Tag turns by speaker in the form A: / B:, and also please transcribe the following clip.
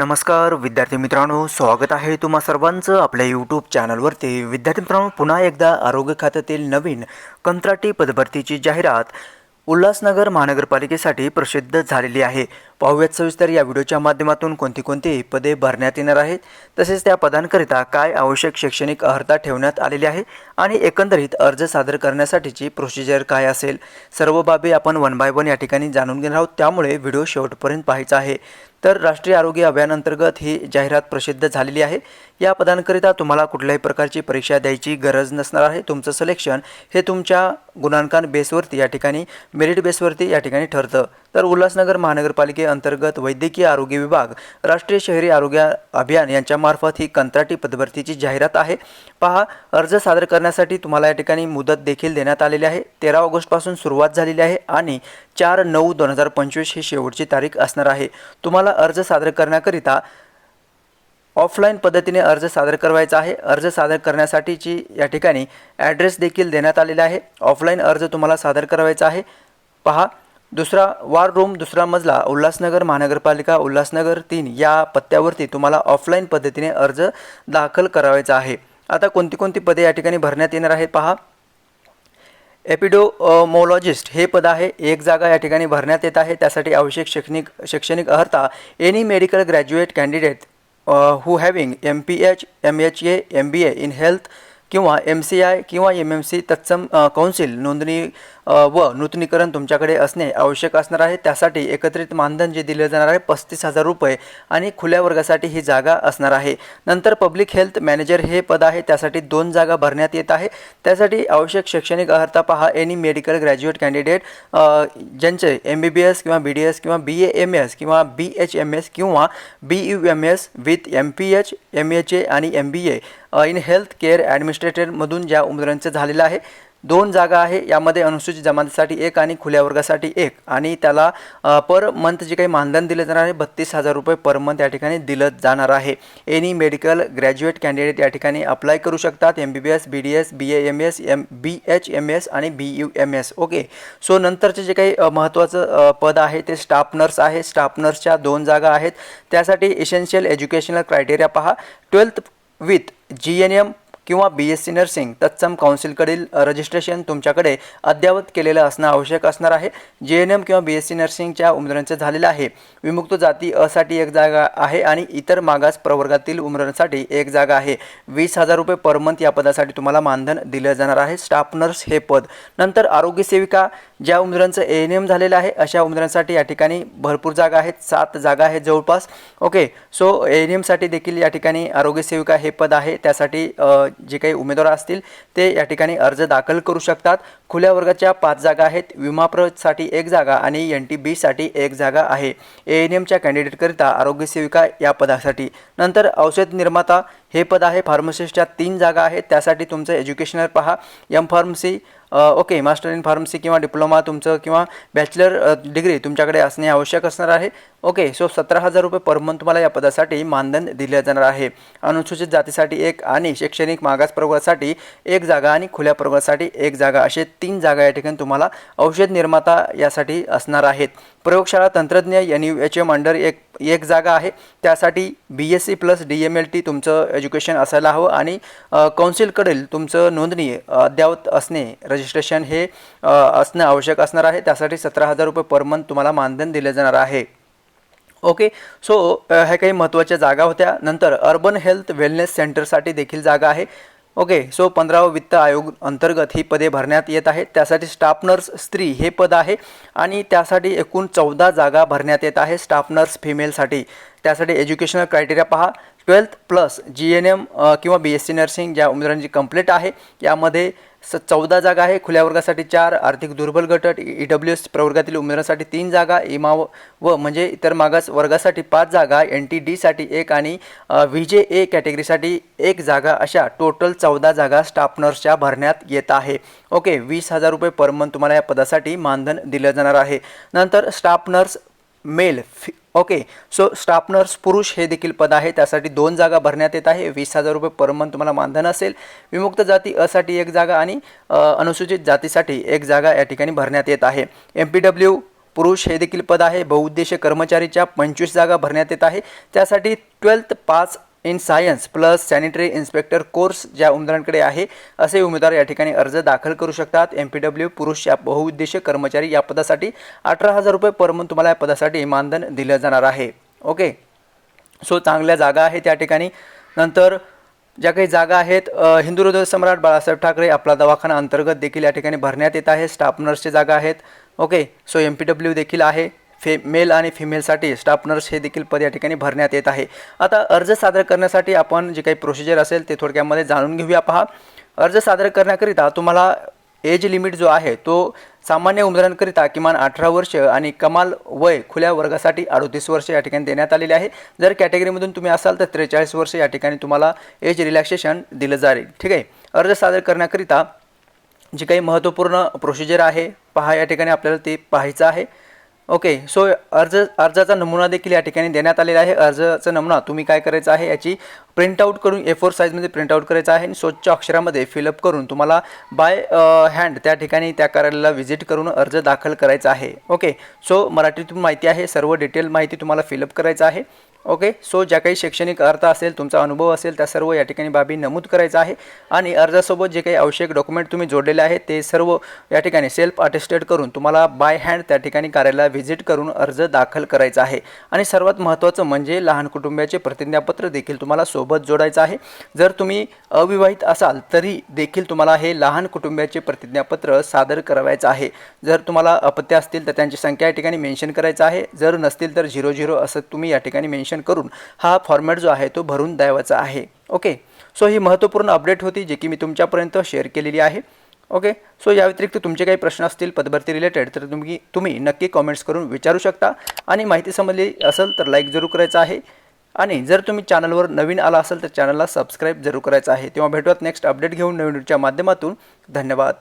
A: नमस्कार विद्यार्थी मित्रांनो स्वागत आहे तुम्हा सर्वांचं आपल्या यूट्यूब चॅनलवरती विद्यार्थी मित्रांनो पुन्हा एकदा आरोग्य खात्यातील नवीन कंत्राटी पदभरतीची जाहिरात उल्हासनगर महानगरपालिकेसाठी प्रसिद्ध झालेली आहे. पाहूयात सविस्तर या व्हिडिओच्या माध्यमातून कोणती कोणती पदे भरण्यात येणार आहेत तसेच त्या पदांकरिता काय आवश्यक शैक्षणिक अर्हता ठेवण्यात आलेली आहे आणि एकंदरीत अर्ज सादर करण्यासाठीची प्रोसिजर काय असेल सर्व बाबी आपण वन बाय वन या ठिकाणी जाणून घेणार आहोत. त्यामुळे व्हिडिओ शेवटपर्यंत पाहायचा आहे. तर राष्ट्रीय आरोग्य अभियानांतर्गत ही जाहिरात प्रसिद्ध झालेली आहे. या पदांकरिता तुम्हाला कुठल्याही प्रकारची परीक्षा द्यायची गरज नसणार आहे. तुमचं सिलेक्शन हे तुमच्या गुणांकन बेसवरती या ठिकाणी मेरिट बेसवरती या ठिकाणी ठरतं. तर उल्हासनगर महानगरपालिकेअंतर्गत वैद्यकीय आरोग्य विभाग राष्ट्रीय शहरी आरोग्य अभियान यांच्यामार्फत ही कंत्राटी पदभरतीची जाहिरात आहे. पहा अर्ज सादर करण्यासाठी तुम्हाला या ठिकाणी मुदत देखील देण्यात आलेली आहे. तेरा ऑगस्टपासून सुरुवात झालेली आहे आणि चार नऊ दोन हजार पंचवीस ही शेवटची तारीख असणार आहे. तुम्हाला अर्ज सादर करण्याकरिता ऑफलाईन पद्धतीने अर्ज सादर करायचा आहे. अर्ज सादर करण्यासाठीची या ठिकाणी ॲड्रेस देखील देण्यात आलेला आहे. ऑफलाईन अर्ज तुम्हाला सादर करायचा आहे. पहा दुसरा वार रूम दुसरा मजला उल्हासनगर महानगरपालिका उल्हासनगर तीन या पत्त्यावरती तुम्हाला ऑफलाईन पद्धतीने अर्ज दाखल करावायचा आहे. आता कोणती कोणती पदे या ठिकाणी भरण्यात येणार आहेत? पहा एपिडोमोलॉजिस्ट हे पद आहे. एक जागा या ठिकाणी भरण्यात येत आहे. त्यासाठी आवश्यक शैक्षणिक शैक्षणिक अर्हता. Any medical graduate candidate who having M P H M H A M B A in health किंवा एम सी आय किंवा एम एम सी तत्सम कौन्सिल नोंदणी व नूतनीकरण तुमच्याकडे असणे आवश्यक असणार आहे. त्यासाठी एकत्रित मानधन जे दिले जाणार आहे पस्तीस हजार रुपये आणि खुल्या वर्गासाठी ही जागा असणार आहे. नंतर पब्लिक हेल्थ मॅनेजर हे पद आहे. त्यासाठी दोन जागा भरण्यात येत आहे. त्यासाठी आवश्यक शैक्षणिक अर्हता पहा. एनी मेडिकल ग्रॅज्युएट कॅन्डिडेट ज्यांचे एम बी बी एस किंवा बी डी एस किंवा बी ए एम एस किंवा बी एच एम एस किंवा B U M S with M P H M H A आणि M B A in health care ॲडमिनिस्ट्रेटरमधून ज्या उमेदवारांचं झालेलं आहे दोन जागा आहे. यामध्ये अनुसूचित जमातीसाठी एक आणि खुल्या वर्गासाठी एक. आणि त्याला पर मंथ जे काही मानधन दिलं जाणार आहे बत्तीस हजार रुपये पर मंथ या ठिकाणी दिलं जाणार आहे. एनी मेडिकल ग्रॅज्युएट कॅन्डिडेट या ठिकाणी अप्लाय करू शकतात. M B B S B D S B A M S M B H M S आणि B U M S okay? So नंतरचे जे काही महत्त्वाचं पद आहे ते स्टाफ नर्स आहे. स्टाफ नर्सच्या दोन जागा आहेत. त्यासाठी इसेन्शियल एज्युकेशनल क्रायटेरिया पहा. Twelfth with G N M किंवा बी एस सी नर्सिंग तत्सम काउन्सिलकडील रजिस्ट्रेशन तुमच्याकडे अद्ययावत केलेलं असणं आवश्यक असणार आहे. जे एन एम किंवा बी एस सी नर्सिंगच्या उमेदवारांचं झालेलं आहे. विमुक्त जाती असाठी एक जागा आहे आणि इतर मागास प्रवर्गातील उमेदवारांसाठी एक जागा आहे. वीस हजार रुपये पर मंथ या पदासाठी तुम्हाला मानधन दिलं जाणार आहे. स्टाफ नर्स हे पद. नंतर आरोग्य सेविका ज्या उमेदवारांचं ए एन एम झालेलं आहे अशा उमेदवारांसाठी या ठिकाणी भरपूर जागा आहेत. सात जागा आहेत जवळपास. ओके सो ए एन एमसाठी देखील या ठिकाणी आरोग्य सेविका हे पद आहे. त्यासाठी जे काही उमेदवार असतील ते या ठिकाणी अर्ज दाखल करू शकतात. खुल्या वर्गाच्या पाच जागा आहेत. विमाप्रसाठी एक जागा आणि एन टी बीसाठी एक जागा आहे. ए एन एमच्या कॅन्डिडेटकरिता आरोग्यसेविका या पदासाठी. नंतर औषध निर्माता हे पद आहे फार्मसिस्टच्या तीन जागा आहेत. त्यासाठी तुमचं एज्युकेशनल पहा. M pharmacy okay master in pharmacy किंवा डिप्लोमा तुमचं किंवा बॅचलर डिग्री तुमच्याकडे असणे आवश्यक असणार आहे. ओके सो सतरा हजार रुपये पर मंथ तुम्हाला या पदासाठी मानधन दिले जाणार आहे. अनुसूचित जातीसाठी एक आणि शैक्षणिक मागास प्रवर्गासाठी एक जागा आणि खुल्या प्रवर्गासाठी एक जागा असे तीन जागा या ठिकाणी तुम्हाला औषध निर्माता यासाठी असणार आहेत. प्रयोगशाळा तंत्रज्ञ N U H M under एक एक जागा आहे. त्यासाठी B S C plus D M L T तुमचं एज्युकेशन असायला हवं आणि कौन्सिलकडील तुमचं नोंदणी अद्ययावत असणे रजिस्ट्रेशन हे असणं आवश्यक असणार आहे. त्यासाठी सतरा हजार रुपये पर मंथ तुम्हाला मानधन दिले जाणार आहे. ओके सो ह्या काही महत्त्वाच्या जागा होत्या. नंतर अर्बन हेल्थ वेलनेस सेंटरसाठी देखील जागा आहे. ओके सो पंधरावा वित्त आयोग अंतर्गत ही पदे भरण्यात येत आहेत. त्यासाठी स्टाफ नर्स स्त्री हे पद आहे आणि त्यासाठी एकूण चौदा जागा भरण्यात येत आहे स्टाफ नर्स फिमेलसाठी त्यासाठी एज्युकेशनल क्रायटेरिया पहा. Twelfth plus G N M किंवा बी एस सी नर्सिंग ज्या उमेदवारांची कंप्लीट आहे यामध्ये स चौदा जागा आहे खुल्या वर्गासाठी चार आर्थिक दुर्बल घटक ई डब्ल्यू एस प्रवर्गातील उमेदवारांसाठी तीन जागा इमा व व म्हणजे इतर मागास वर्गासाठी पाच जागा एन टी डीसाठी एक आणि व्ही जे ए कॅटेगरीसाठी एक जागा अशा टोटल चौदा जागा स्टाफ नर्सच्या भरण्यात येत आहे. ओके वीस हजार रुपये पर मंथ तुम्हाला या पदासाठी मानधन दिलं जाणार आहे. नंतर स्टाफ नर्स मेल फि ओके सो स्टापनर्स पुरुष हे देखील पद आहे. त्यासाठी दोन जागा भरण्यात येत आहे. वीस हजार रुपये पर मंथ तुम्हाला मानधन असेल. विमुक्त जाती असाठी एक जागा आणि अनुसूचित जातीसाठी एक जागा या ठिकाणी भरण्यात येत आहे. एम पी डब्ल्यू पुरुष हे देखील पद आहे. बहुउद्देशीय कर्मचारीच्या पंचवीस जागा भरण्यात येत आहे. त्यासाठी twelfth pass in science plus sanitary inspector course ज्या उमेदवारांकडे आहे असे उमेदवार या ठिकाणी अर्ज दाखल करू शकतात. एम पी डब्ल्यू पुरुष या बहुउद्देशीय कर्मचारी या पदासाठी अठरा हजार रुपये पर मंथ तुम्हाला या पदासाठी मानधन दिलं जाणार आहे. ओके सो चांगल्या जागा आहेत त्या ठिकाणी. नंतर ज्या काही जागा आहेत हिंदू हृदय सम्राट बाळासाहेब ठाकरे आपला दवाखाना अंतर्गत देखील या ठिकाणी भरण्यात येत आहे. स्टाफ नर्सच्या जागा आहेत. Okay so M P W देखील आहे. फे मेल आणि फिमेलसाठी स्टाफ नर्स हे देखील पद या ठिकाणी भरण्यात येत आहे. आता अर्ज सादर करण्यासाठी आपण जे काही प्रोसिजर असेल ते थोडक्यामध्ये जाणून घेऊया पहा. अर्ज सादर करण्याकरिता तुम्हाला एज लिमिट जो आहे तो सामान्य उमेदवारांकरिता किमान अठरा वर्ष आणि कमाल वय खुल्या वर्गासाठी अडोतीस वर्ष या ठिकाणी देण्यात आलेले आहे. जर कॅटेगरीमधून तुम्ही असाल तर त्रेचाळीस वर्ष या ठिकाणी तुम्हाला एज रिलॅक्सेशन दिलं जाईल. ठीक आहे? अर्ज सादर करण्याकरिता जी काही महत्त्वपूर्ण प्रोसिजर आहे पहा या ठिकाणी आपल्याला ते पाहायचं आहे. ओके सो अर्ज अर्जाचा नमुना देखील या ठिकाणी देण्यात आलेला आहे. अर्जाचा नमुना तुम्ही काय करायचं आहे याची प्रिंटआउट करून ए फोर साईजमध्ये प्रिंटआउट करायचा आहे आणि स्वच्छ अक्षरामध्ये फिलअप करून तुम्हाला बाय हँड uh, त्या ठिकाणी त्या कार्यालयाला व्हिजिट करून अर्ज दाखल करायचा आहे. ओके सो मराठीतून माहिती आहे. सर्व डिटेल माहिती तुम्हाला फिलअप करायचं आहे. ओके? सो ज्या काही शैक्षणिक अर्थ असेल तुमचा अनुभव असेल त्या सर्व या ठिकाणी बाबी नमूद करायचा आहे. आणि अर्जासोबत जे काही आवश्यक डॉक्युमेंट तुम्ही जोडलेले आहे ते सर्व या ठिकाणी सेल्फ अटेस्टेड करून तुम्हाला बाय हँड त्या ठिकाणी कार्यालयाला व्हिजिट करून अर्ज दाखल करायचा आहे. आणि सर्वात महत्त्वाचं म्हणजे लहान कुटुंबियाचे प्रतिज्ञापत्र देखील तुम्हाला सोबत जोडायचं आहे. जर तुम्ही अविवाहित असाल तरी देखील तुम्हाला हे लहान कुटुंबियाचे प्रतिज्ञापत्र सादर करावायचं आहे. जर तुम्हाला अपत्य असतील तर त्यांची संख्या या ठिकाणी मेन्शन करायचं आहे. जर नसतील तर झिरो झिरो असं तुम्ही या ठिकाणी मेन्शन करून हा फॉर्मॅट जो आहे तो भरून द्यावाचा आहे. ओके सो ही महत्त्वपूर्ण अपडेट होती जी की मी तुमच्यापर्यंत शेअर केलेली आहे. ओके सो या व्यतिरिक्त तुमचे काही प्रश्न असतील पदभरती रिलेटेड तर तुम्ही तुम्ही नक्की कॉमेंट्स करून विचारू शकता. आणि माहिती समजली असेल तर लाईक जरूर करायचं आहे. आणि जर तुम्ही चॅनलवर नवीन आला असेल तर चॅनलला सबस्क्राईब जरूर करायचं आहे. तेव्हा भेटूयात नेक्स्ट अपडेट घेऊन नवीन व्हिडिओच्या माध्यमातून. धन्यवाद.